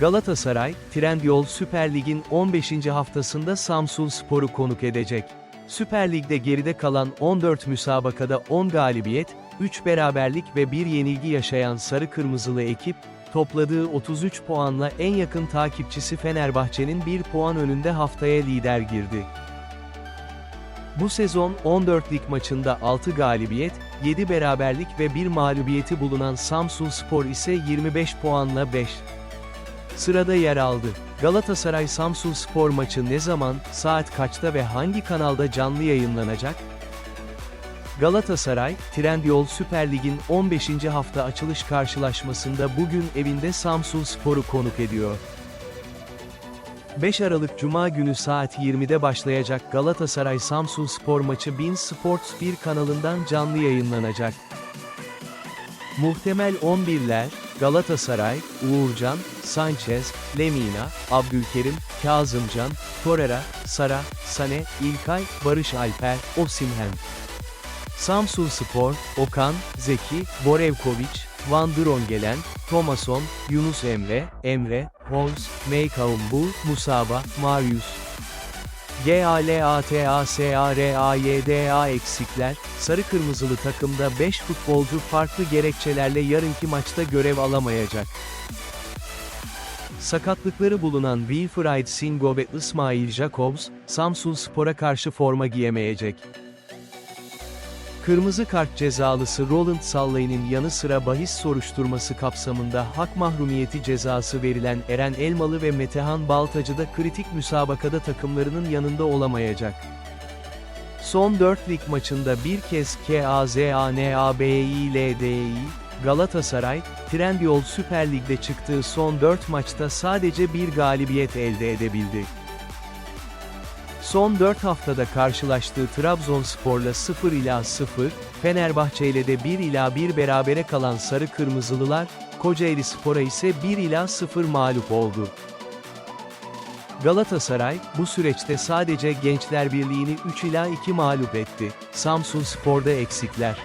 Galatasaray, Trendyol Süper Lig'in 15. haftasında Samsun Spor'u konuk edecek. Süper Lig'de geride kalan 14 müsabakada 10 galibiyet, 3 beraberlik ve 1 yenilgi yaşayan Sarı Kırmızılı ekip, topladığı 33 puanla en yakın takipçisi Fenerbahçe'nin 1 puan önünde haftaya lider girdi. Bu sezon 14 lig maçında 6 galibiyet, 7 beraberlik ve 1 mağlubiyeti bulunan Samsun Spor ise 25 puanla 5. Sırada yer aldı. Galatasaray Samsun Spor maçı ne zaman, saat kaçta ve hangi kanalda canlı yayınlanacak? Galatasaray, Trendyol Süper Lig'in 15. hafta açılış karşılaşmasında bugün evinde Samsun Spor'u konuk ediyor. 5 Aralık Cuma günü saat 20'de başlayacak Galatasaray Samsun Spor maçı Bin Sports 1 kanalından canlı yayınlanacak. Muhtemel 11'ler, Galatasaray, Uğurcan, Sanchez, Lemina, Abdülkerim, Kazımcan, Torreira, Sara, Sane, İlkay, Barış Alper, Osimhen. Samsun Spor, Okan, Zeki, Borevkoviç, Van Drongelen, Thomason, Yunus Emre, Emre, Holz, Meykaumbu, Musaba, Marius. GALATASARAYDA eksikler, sarı kırmızılı takımda 5 futbolcu farklı gerekçelerle yarınki maçta görev alamayacak. Sakatlıkları bulunan Wilfried Singo ve İsmail Jacobs, Samsun Spor'a karşı forma giyemeyecek. Kırmızı kart cezalısı Roland Sallay'ın yanı sıra bahis soruşturması kapsamında hak mahrumiyeti cezası verilen Eren Elmalı ve Metehan Baltacı da kritik müsabakada takımlarının yanında olamayacak. Son 4 lig maçında bir kez KAZANABİLDİ, Galatasaray, Trendyol Süper Lig'de çıktığı son 4 maçta sadece bir galibiyet elde edebildi. Son 4 haftada karşılaştığı Trabzonspor'la 0 ila 0, Fenerbahçe ile de 1 ila 1 berabere kalan Sarı Kırmızılılar, Kocaeli Spor'a ise 1 ila 0 mağlup oldu. Galatasaray, bu süreçte sadece Gençler Birliği'ni 3 ila 2 mağlup etti. Samsun Spor'da eksikler.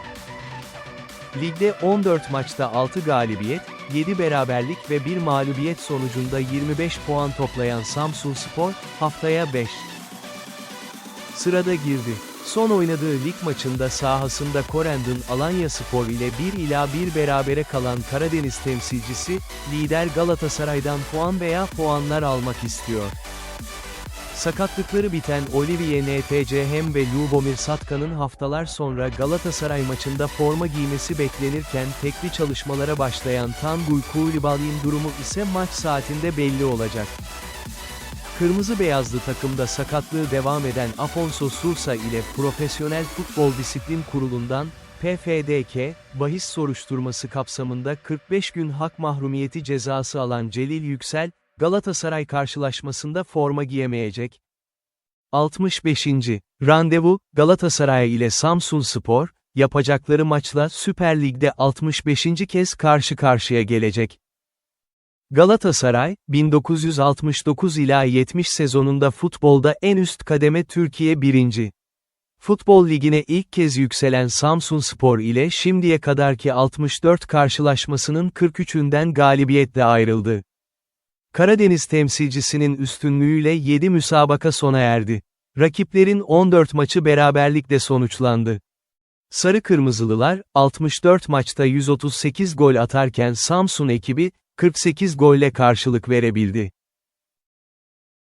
Ligde 14 maçta 6 galibiyet, 7 beraberlik ve 1 mağlubiyet sonucunda 25 puan toplayan Samsun Spor, haftaya 5. Sırada girdi. Son oynadığı lig maçında sahasında Korendon Alanya Spor ile 1 ila 1 berabere kalan Karadeniz temsilcisi, lider Galatasaray'dan puan veya puanlar almak istiyor. Sakatlıkları biten Olivier Ntchem ve Lubomir Satka'nın haftalar sonra Galatasaray maçında forma giymesi beklenirken tekli çalışmalara başlayan Tanguy Koulibaly'in durumu ise maç saatinde belli olacak. Kırmızı beyazlı takımda sakatlığı devam eden Afonso Sousa ile Profesyonel Futbol Disiplin Kurulu'ndan, PFDK, bahis soruşturması kapsamında 45 gün hak mahrumiyeti cezası alan Celil Yüksel, Galatasaray karşılaşmasında forma giyemeyecek. 65. Randevu, Galatasaray ile Samsun Spor, yapacakları maçla Süper Lig'de 65. kez karşı karşıya gelecek. Galatasaray, 1969 ila 70 sezonunda futbolda en üst kademe Türkiye 1. Futbol Ligi'ne ilk kez yükselen Samsun Spor ile şimdiye kadarki 64 karşılaşmasının 43'ünden galibiyetle ayrıldı. Karadeniz temsilcisinin üstünlüğüyle 7 müsabaka sona erdi. Rakiplerin 14 maçı beraberlikle sonuçlandı. Sarı Kırmızılılar, 64 maçta 138 gol atarken Samsun ekibi, 48 golle karşılık verebildi.